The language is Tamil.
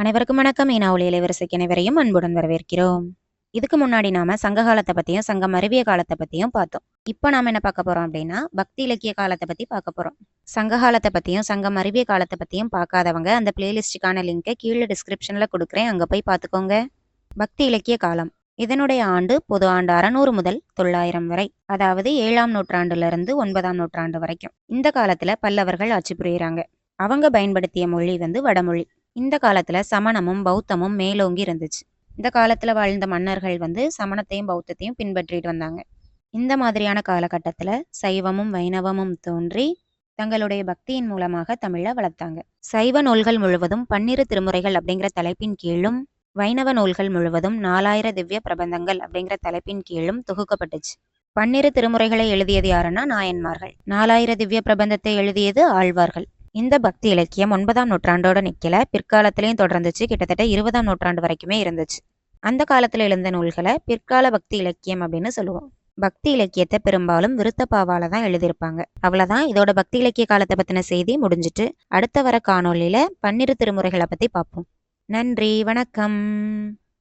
அனைவருக்கும் வணக்கம். ஈனா ஒளி இளவரசிக்கு அனைவரையும் அன்புடன் வரவேற்கிறோம். இதுக்கு முன்னாடி நாம சங்க காலத்தை பத்தியும் சங்கம் அறிவிய காலத்தை பத்தியும் பார்த்தோம். இப்போ நாம என்ன பார்க்க போறோம் அப்படின்னா பக்தி இலக்கிய காலத்தை பத்தி பார்க்க போறோம். சங்க காலத்தை பத்தியும் சங்கம் அறிவிய காலத்தை பத்தியும் பார்க்காதவங்க அந்த பிளேலிஸ்டுக்கான லிங்கை கீழே டிஸ்கிரிப்ஷன்ல கொடுக்குறேன். அங்க போய் பார்த்துக்கோங்க. பக்தி இலக்கிய காலம். இதனுடைய ஆண்டு பொது ஆண்டு அறநூறு முதல் தொள்ளாயிரம் வரை. அதாவது ஏழாம் நூற்றாண்டுல இருந்து ஒன்பதாம் நூற்றாண்டு வரைக்கும். இந்த காலத்துல பல்லவர்கள் ஆட்சி புரியுறாங்க. அவங்க பயன்படுத்திய மொழி வந்து வடமொழி. இந்த காலத்துல சமணமும் பௌத்தமும் மேலோங்கி இருந்துச்சு. இந்த காலத்துல வாழ்ந்த மன்னர்கள் வந்து சமணத்தையும் பௌத்தத்தையும் பின்பற்றிட்டு வந்தாங்க. இந்த மாதிரியான காலகட்டத்துல சைவமும் வைணவமும் தோன்றி தங்களுடைய பக்தியின் மூலமாக தமிழை வளர்த்தாங்க. சைவ நூல்கள் முழுவதும் பன்னிரு திருமுறைகள் அப்படிங்கிற தலைப்பின் கீழும் வைணவ நூல்கள் முழுவதும் நாலாயிர திவ்ய பிரபந்தங்கள் அப்படிங்கிற தலைப்பின் கீழும் தொகுக்கப்பட்டுச்சு. பன்னிரு திருமுறைகளை எழுதியது யாருன்னா நாயன்மார்கள். நாலாயிர திவ்ய பிரபந்தத்தை எழுதியது ஆழ்வார்கள். இந்த பக்தி இலக்கியம் ஒன்பதாம் நூற்றாண்டோட நிக்கல. பிற்காலத்திலையும் தொடர்ந்துச்சு. கிட்டத்தட்ட இருபதாம் நூற்றாண்டு வரைக்குமே இருந்துச்சு. அந்த காலத்துல எழுந்த நூல்களை பிற்கால பக்தி இலக்கியம் அப்படின்னு சொல்லுவோம். பக்தி இலக்கியத்தை பெரும்பாலும் விருத்தப்பாவால தான் எழுதியிருப்பாங்க. அவ்வளவுதான். இதோட பக்தி இலக்கிய காலத்தை பத்தின செய்தி முடிஞ்சிட்டு அடுத்த வர காணொலியில பன்னிரு திருமுறைகளை பத்தி பார்ப்போம். நன்றி. வணக்கம்.